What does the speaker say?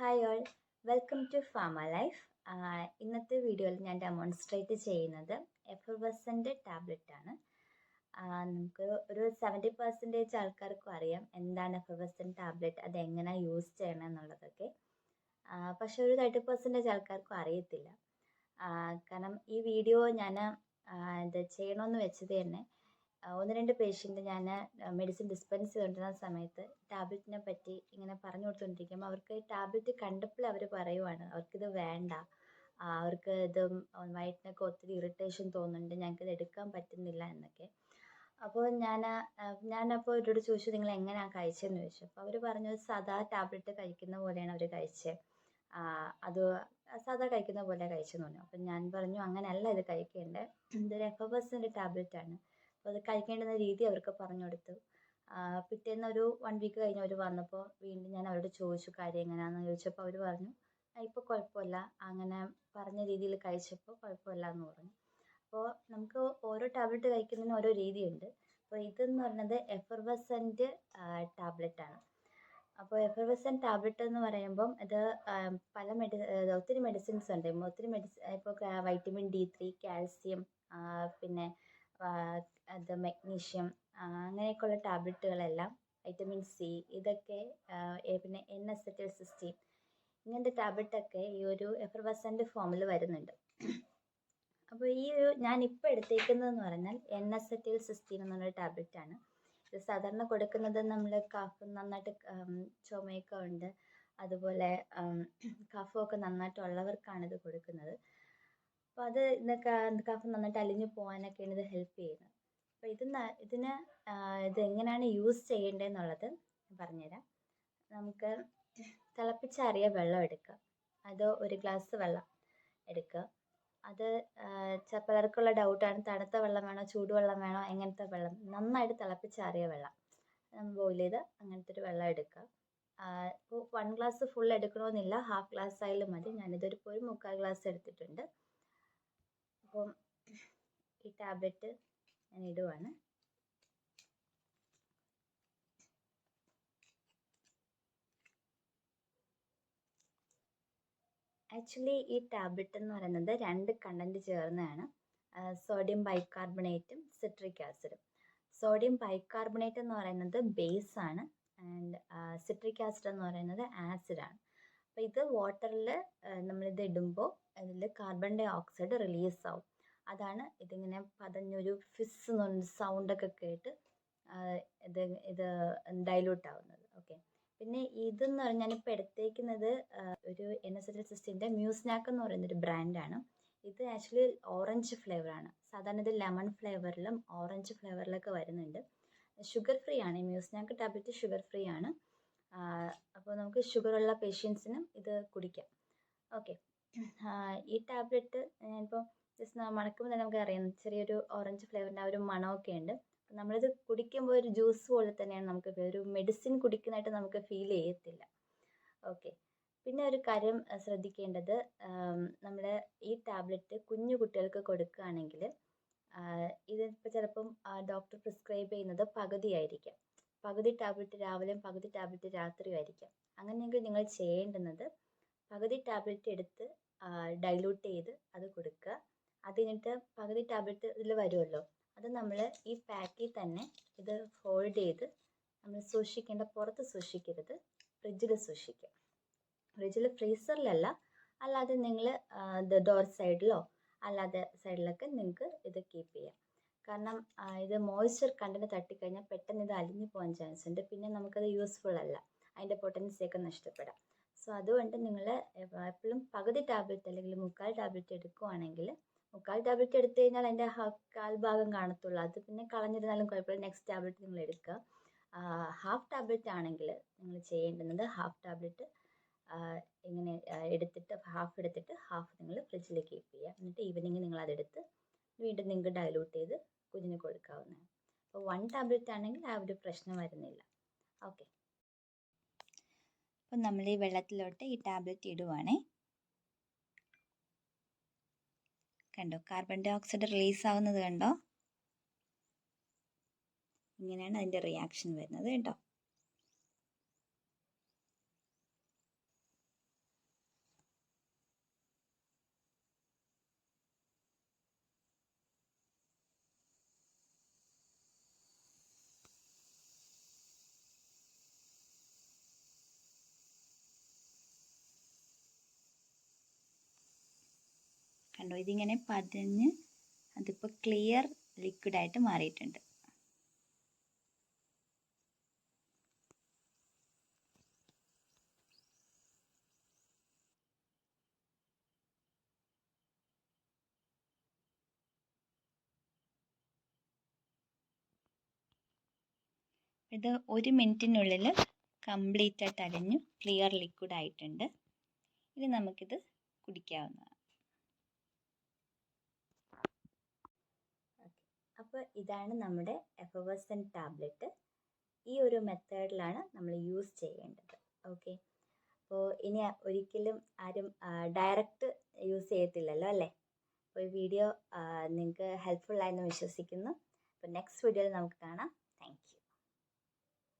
Hi all welcome to ഫാമ life ഇന്നത്തെ വീഡിയോയിൽ ഞാൻ ഡെമോൺസ്ട്രേറ്റ് ചെയ്യുന്നത് എഫർവസന്റ് ടാബ്ലറ്റ് ആണ്. നമുക്ക് ഒരു സെവന്റി പെർസെന്റേജ് ആൾക്കാർക്കും അറിയാം എന്താണ് എഫർവസന്റ് ടാബ്ലറ്റ് അത് എങ്ങനെ യൂസ് ചെയ്യണം എന്നുള്ളതൊക്കെ. പക്ഷെ ഒരു തേർട്ടി പെർസെന്റേജ് ആൾക്കാർക്കും അറിയത്തില്ല. കാരണം ഈ വീഡിയോ ഞാൻ ഇത് ചെയ്യണമെന്ന് വെച്ചത് തന്നെ ഒന്ന് രണ്ട് പേഷ്യന്റ് ഞാൻ മെഡിസിൻ ഡിസ്പെൻസ് ചെയ്തുകൊണ്ടിരുന്ന സമയത്ത് ടാബ്ലറ്റിനെ പറ്റി ഇങ്ങനെ പറഞ്ഞു കൊടുത്തുകൊണ്ടിരിക്കുമ്പോൾ അവർക്ക് ടാബ്ലറ്റ് കണ്ടപ്പോൾ അവർ പറയുവാണ് അവർക്കിത് വേണ്ട. അവർക്ക് ഇത് വയറ്റിനൊക്കെ ഒത്തിരി ഇറിറ്റേഷൻ തോന്നുന്നുണ്ട്. ഞങ്ങൾക്കിത് എടുക്കാൻ പറ്റുന്നില്ല എന്നൊക്കെ. അപ്പോൾ ഞാൻ ഞാനപ്പോൾ അവരോട് ചോദിച്ചു നിങ്ങൾ എങ്ങനെയാണ് കഴിച്ചതെന്ന് ചോദിച്ചു. അപ്പോൾ അവർ പറഞ്ഞു സാധാ ടാബ്ലറ്റ് കഴിക്കുന്ന പോലെയാണ് അവർ കഴിച്ചത് അത് സാധാ കഴിക്കുന്ന പോലെ കഴിച്ചെന്ന് പറഞ്ഞു. അപ്പം ഞാൻ പറഞ്ഞു അങ്ങനെയല്ല ഇത് കഴിക്കേണ്ടത്. ഇതൊരു എഫബസിന്റെ ടാബ്ലറ്റ് ആണ്. അപ്പോൾ അത് കഴിക്കേണ്ടുന്ന രീതി അവർക്ക് പറഞ്ഞു കൊടുത്തു പിറ്റേന്ന് ഒരു വൺ വീക്ക് കഴിഞ്ഞ് അവർ വന്നപ്പോൾ വീണ്ടും ഞാൻ അവരോട് ചോദിച്ചു കാര്യം എങ്ങനെയാണെന്ന് ചോദിച്ചപ്പോൾ അവർ പറഞ്ഞു ഇപ്പോൾ കുഴപ്പമില്ല. അങ്ങനെ പറഞ്ഞ രീതിയിൽ കഴിച്ചപ്പോൾ കുഴപ്പമില്ല എന്ന് പറഞ്ഞു. അപ്പോൾ നമുക്ക് ഓരോ ടാബ്ലറ്റ് കഴിക്കുന്നതിന് ഓരോ രീതിയുണ്ട്. അപ്പോൾ ഇതെന്ന് പറയുന്നത് എഫർവസന്റ് ടാബ്ലറ്റ് ആണ്. അപ്പോൾ എഫർവസൻ ടാബ്ലറ്റ് എന്ന് പറയുമ്പം ഇത് പല മെഡി ഒത്തിരി മെഡിസിൻസ് ഉണ്ട്. ഒത്തിരി മെഡിസിൻ ഇപ്പോൾ വൈറ്റമിൻ ഡി ത്രീ കാൽസ്യം പിന്നെ അത് മഗ്നീഷ്യം അങ്ങനെയൊക്കെയുള്ള ടാബ്ലറ്റുകളെല്ലാം വൈറ്റമിൻ സി ഇതൊക്കെ പിന്നെ എൻ എസ് എറ്റിൽ സിസ്റ്റീൻ ഇങ്ങനത്തെ ടാബ്ലറ്റൊക്കെ ഈ ഒരു എഫർവസന്റ് ഫോമിൽ വരുന്നുണ്ട്. അപ്പോൾ ഈ ഒരു ഞാൻ ഇപ്പോൾ എടുത്തേക്കുന്നതെന്ന് പറഞ്ഞാൽ എൻ എസ് എറ്റിൽ സിസ്റ്റീൻ എന്ന് പറഞ്ഞൊരു ടാബ്ലറ്റാണ് ഇത് സാധാരണ കൊടുക്കുന്നത് നമ്മൾ കഫ് നന്നായിട്ട് ചുമയൊക്കെ ഉണ്ട്. അതുപോലെ കഫമൊക്കെ നന്നായിട്ടുള്ളവർക്കാണ് ഇത് കൊടുക്കുന്നത്. അപ്പോൾ അത് കഫ് നന്നായിട്ട് അലിഞ്ഞു പോകാനൊക്കെയാണ് ഇത് ഹെൽപ്പ് ചെയ്യുന്നത്. അപ്പോൾ ഇത് ഇതിന് ഇത് എങ്ങനെയാണ് യൂസ് ചെയ്യേണ്ടതെന്നുള്ളത് പറഞ്ഞുതരാം. നമുക്ക് തിളപ്പിച്ചാറിയ വെള്ളം എടുക്കുക. അത് ഒരു ഗ്ലാസ് വെള്ളം എടുക്കുക. അത് പലർക്കുള്ള ഡൗട്ടാണ് തണുത്ത വെള്ളം വേണോ ചൂടുവെള്ളം വേണോ എങ്ങനത്തെ വെള്ളം. നന്നായിട്ട് തിളപ്പിച്ചാറിയ വെള്ളം. ബോയിൽ ചെയ്ത് അങ്ങനത്തെ ഒരു വെള്ളം എടുക്കുക. ഇപ്പോൾ വൺ ഗ്ലാസ് ഫുൾ എടുക്കണമെന്നില്ല. ഹാഫ് ഗ്ലാസ് ആയാലും മതി. ഞാനിതൊരു ഒരു മുക്കാൽ ഗ്ലാസ് എടുത്തിട്ടുണ്ട്. അപ്പം ഈ ടാബ്ലറ്റ് ഞാൻ ഇടുവാണ്. ആക്ച്വലി ഈ ടാബ്ലറ്റ് എന്ന് പറയുന്നത് രണ്ട് കണ്ടന്റ് ചേർന്നതാണ്. സോഡിയം ബൈകാർബണേറ്റും സിട്രിക് ആസിഡും സോഡിയം ബൈകാർബണേറ്റ് എന്ന് പറയുന്നത് ബേസ് ആണ്. ആൻഡ് സിട്രിക് ആസിഡ് എന്ന് പറയുന്നത് ആസിഡാണ് അപ്പോൾ ഇത് വാട്ടറിൽ നമ്മളിത് ഇടുമ്പോൾ അതിൽ കാർബൺ ഡൈ ഓക്സൈഡ് റിലീസ് ആവും. അതാണ് ഇതിങ്ങനെ പതഞ്ഞൊരു ഫിസ് എന്ന് പറഞ്ഞ സൗണ്ടൊക്കെ കേട്ട് ഇത് ഇത് ഡൈലൂട്ട് ആവുന്നത്. ഓക്കെ പിന്നെ ഇതെന്ന് പറഞ്ഞാൽ ഞാനിപ്പോൾ എടുത്തേക്കുന്നത് ഒരു എൻ എസ് എൽ സിസ്റ്റിന്റെ മ്യൂസ്നാക്ക് എന്ന് പറയുന്നൊരു ബ്രാൻഡാണ് ഇത് ആക്ച്വലി ഓറഞ്ച് ഫ്ലേവറാണ് സാധാരണ ഇത് ലെമൺ ഫ്ലേവറിലും ഓറഞ്ച് ഫ്ലേവറിലൊക്കെ വരുന്നുണ്ട്. ഷുഗർ ഫ്രീ ആണ്. ഈ മ്യൂസ്നാക്ക് ടാബ്ലറ്റ് ഷുഗർ ഫ്രീ ആണ്. അപ്പോൾ നമുക്ക് ഷുഗറുള്ള പേഷ്യൻസിനും ഇത് കുടിക്കാം. ഓക്കെ ഈ ടാബ്ലറ്റ് ഞാനിപ്പോൾ ജസ്റ്റ് മണക്കുമ്പോൾ തന്നെ നമുക്ക് അറിയാം. ചെറിയൊരു ഓറഞ്ച് ഫ്ലേവറിന്റെ ആ ഒരു മണമൊക്കെ ഉണ്ട്. നമ്മളിത് കുടിക്കുമ്പോൾ ഒരു ജ്യൂസ് പോലെ തന്നെയാണ് നമുക്ക് ഒരു മെഡിസിൻ കുടിക്കുന്നതായിട്ട് നമുക്ക് ഫീൽ ചെയ്യത്തില്ല. ഓക്കെ പിന്നെ ഒരു കാര്യം ശ്രദ്ധിക്കേണ്ടത് നമ്മൾ ഈ ടാബ്ലറ്റ് കുഞ്ഞു കുട്ടികൾക്ക് കൊടുക്കുകയാണെങ്കിൽ ഇതിപ്പോൾ ചിലപ്പം ഡോക്ടർ പ്രിസ്ക്രൈബ് ചെയ്യുന്നത് പകുതിയായിരിക്കാം. പകുതി ടാബ്ലറ്റ് രാവിലെയും പകുതി ടാബ്ലറ്റ് രാത്രിയും ആയിരിക്കാം. അങ്ങനെയെങ്കിൽ നിങ്ങൾ ചെയ്യേണ്ടുന്നത് പകുതി ടാബ്ലറ്റ് എടുത്ത് ഡൈലൂട്ട് ചെയ്ത് അത് കൊടുക്കുക. അത് കഴിഞ്ഞിട്ട് പകുതി ടാബ്ലറ്റ് ഇതിൽ വരുമല്ലോ അത് നമ്മൾ ഈ പാക്കിൽ തന്നെ ഇത് ഫോൾഡ് ചെയ്ത് നമ്മൾ സൂക്ഷിക്കേണ്ട പുറത്ത് സൂക്ഷിക്കരുത്. ഫ്രിഡ്ജിൽ സൂക്ഷിക്കുക. ഫ്രിഡ്ജിൽ ഫ്രീസറിലല്ല അല്ലാതെ നിങ്ങൾ ഡോർ സൈഡിലോ അല്ലാതെ സൈഡിലൊക്കെ നിങ്ങൾക്ക് ഇത് കീപ്പ് ചെയ്യാം. കാരണം ഇത് മോയ്സ്ചർ കണ്ടന്റ് തട്ടിക്കഴിഞ്ഞാൽ പെട്ടെന്ന് ഇത് അലിഞ്ഞു പോകാൻ ചാൻസ് ഉണ്ട്. പിന്നെ നമുക്കത് യൂസ്ഫുൾ അല്ല. അതിന്റെ പൊട്ടൻസിയൊക്കെ നഷ്ടപ്പെടാം. സോ അതുകൊണ്ട് നിങ്ങൾ എപ്പോഴും പകുതി ടാബ്ലറ്റ് അല്ലെങ്കിൽ മുക്കാൽ ടാബ്ലറ്റ് എടുക്കുവാണെങ്കിൽ മുക്കാൽ ടാബ്ലറ്റ് എടുത്തു കഴിഞ്ഞാൽ അതിന്റെ കാൽ ഭാഗം കാണത്തുള്ളൂ. അത് പിന്നെ കളഞ്ഞിരുന്നാലും കുഴപ്പമില്ല. നെക്സ്റ്റ് ടാബ്ലറ്റ് നിങ്ങൾ എടുക്കുക. ഹാഫ് ടാബ്ലറ്റ് ആണെങ്കിൽ നിങ്ങൾ ചെയ്യേണ്ടുന്നത് ഹാഫ് ടാബ്ലറ്റ് ഇങ്ങനെ എടുത്തിട്ട് ഹാഫ് എടുത്തിട്ട് ഹാഫ് നിങ്ങൾ ഫ്രിഡ്ജിൽ കീപ്പ് ചെയ്യുക എന്നിട്ട് ഈവനിങ് നിങ്ങൾ അതെടുത്ത് വീണ്ടും നിങ്ങൾക്ക് ഡൈലൂട്ട് ചെയ്ത് കുഞ്ഞിന് കൊടുക്കാവുന്നതാണ് അപ്പോൾ വൺ ടാബ്ലറ്റ് ആണെങ്കിൽ ആ ഒരു പ്രശ്നം വരുന്നില്ല. ഓക്കെ അപ്പം നമ്മൾ ഈ വെള്ളത്തിലോട്ട് ഈ ടാബ്ലറ്റ് ഇടുവാണേ. കണ്ടോ? കാർബൺ ഡൈ ഓക്സൈഡ് റിലീസ് ആവുന്നത് കണ്ടോ? ഇങ്ങനെയാണ് അതിന്റെ റിയാക്ഷൻ വരുന്നത് കേട്ടോ. കണ്ടോ? ഇതിങ്ങനെ പതിഞ്ഞ് അതിപ്പോൾ ക്ലിയർ ലിക്വിഡായിട്ട് മാറിയിട്ടുണ്ട്. ഇത് ഒരു മിനിറ്റിനുള്ളിൽ കംപ്ലീറ്റ് ആയിട്ട് അലിഞ്ഞു ക്ലിയർ ലിക്വിഡ് ആയിട്ടുണ്ട്. ഇനി നമുക്കിത് കുടിക്കാവുന്നതാണ്. അപ്പോൾ ഇതാണ് നമ്മുടെ എഫവേഴ്സൻ ടാബ്ലറ്റ്. ഈ ഒരു മെത്തേഡിലാണ് നമ്മൾ യൂസ് ചെയ്യേണ്ടത്. ഓക്കെ? അപ്പോൾ ഇനി ഒരിക്കലും ആരും ഡയറക്റ്റ് യൂസ് ചെയ്യത്തില്ലല്ലോ അല്ലേ? അപ്പോൾ ഈ വീഡിയോ നിങ്ങൾക്ക് ഹെൽപ്ഫുൾ വിശ്വസിക്കുന്നു. അപ്പോൾ നെക്സ്റ്റ് വീഡിയോയിൽ നമുക്ക് കാണാം.